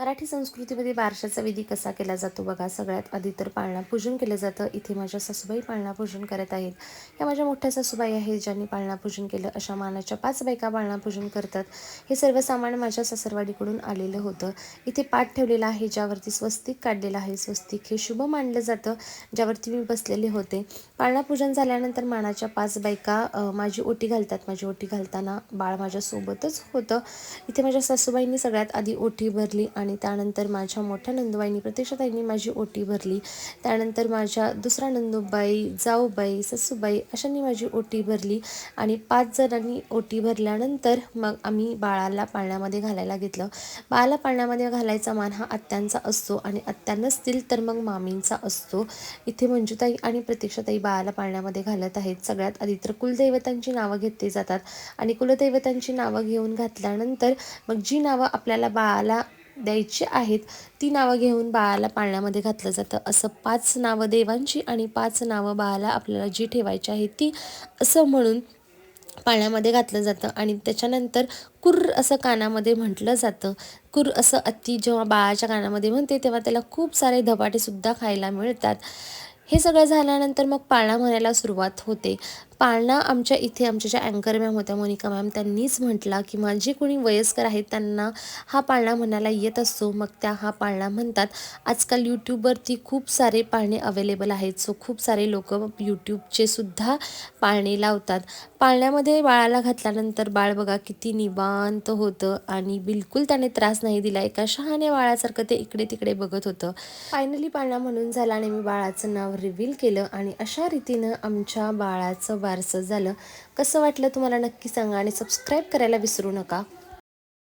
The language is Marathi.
मराठी संस्कृतीमध्ये बारशाचा विधी कसा केला जातो बघा. सगळ्यात आधी तर पाळणा पूजन केलं जातं. इथे माझ्या सासूबाई पाळणा पूजन करत आहेत. ह्या माझ्या मोठ्या सासूबाई आहेत ज्यांनी पाळणा पूजन केलं. अशा मानाच्या पाच बायका पाळणा पूजन करतात. हे सर्व सामान माझ्या सासरवाडीकडून आलेलं होतं. इथे पाठ ठेवलेला आहे ज्यावरती स्वस्तिक काढलेलं आहे. स्वस्तिक हे शुभ मानलं जातं ज्यावरती मी बसलेले होते. पाळणा पूजन झाल्यानंतर मानाच्या पाच बायका माझी ओटी घालतात. माझी ओटी घालताना बाळ माझ्यासोबतच होतं. इथे माझ्या सासूबाईंनी सगळ्यात आधी ओटी भरली आणि त्यानंतर माझ्या मोठ्या नंदुबाईंनी प्रत्यक्षताईंनी माझी ओटी भरली. त्यानंतर माझ्या दुसऱ्या नंदुबाई जाऊबाई ससूबाई अशांनी माझी ओटी भरली आणि पाच जणांनी ओटी भरल्यानंतर मग आम्ही बाळाला पाळण्यामध्ये घालायला घेतलं. बाळाला पाळण्यामध्ये घालायचा मान हा आत्यांचा असतो आणि आत्या नसतील तर मग मामींचा असतो. इथे मंजुताई आणि प्रतीक्षाताई बाळाला पाळण्यामध्ये घालत आहेत. सगळ्यात आधी तर कुलदैवतांची नावं घेतली जातात आणि कुलदैवतांची नावं घेऊन घातल्यानंतर मग जी नावं आपल्याला बाळाला द्यायची आहेत. ती नावं घेऊन बाळाला पाळण्यामध्ये घातलं जातं. असं पाच नावं देवांची आणि पाच नावं बाळाला आपल्याला जी ठेवायची आहेत ती असं म्हणून पाळण्यामध्ये घातलं जातं. आणि त्याच्यानंतर कुर्र असं कानामध्ये म्हटलं जातं. कुर्र असं अति जेव्हा बाळाच्या कानामध्ये म्हणते तेव्हा त्याला खूप सारे धपाटेसुद्धा खायला मिळतात. हे सगळं झाल्यानंतर मग पाळणा म्हणायला सुरुवात होते. पाळणा आमच्या इथे आमच्या ज्या अँकर मॅम होत्या मोनिका मॅम त्यांनीच म्हटला की माझे जे कोणी वयस्कर आहेत त्यांना हा पाळणा म्हणायला येत असतो मग त्या हा पाळणा म्हणतात. आजकाल यूट्यूबवरती खूप सारे पाळणे अवेलेबल आहेत. सो खूप सारे लोक यूट्यूबचे सुद्धा पाळणे लावतात. पाळण्यामध्ये बाळाला घातल्यानंतर बाळ बघा किती निवांत होतं आणि बिलकुल त्याने त्रास नाही दिला. एका शहाण्या बाळासारखं ते इकडे तिकडे बघत होतं. फायनली पाळणा म्हणून झाला आणि मी बाळाचं नाव रिव्हील केलं आणि अशा रीतीनं आमच्या बाळाचं बारसं झालं. कसं वाटलं तुम्हाला नक्की सांगा आणि सबस्क्राईब करायला विसरू नका.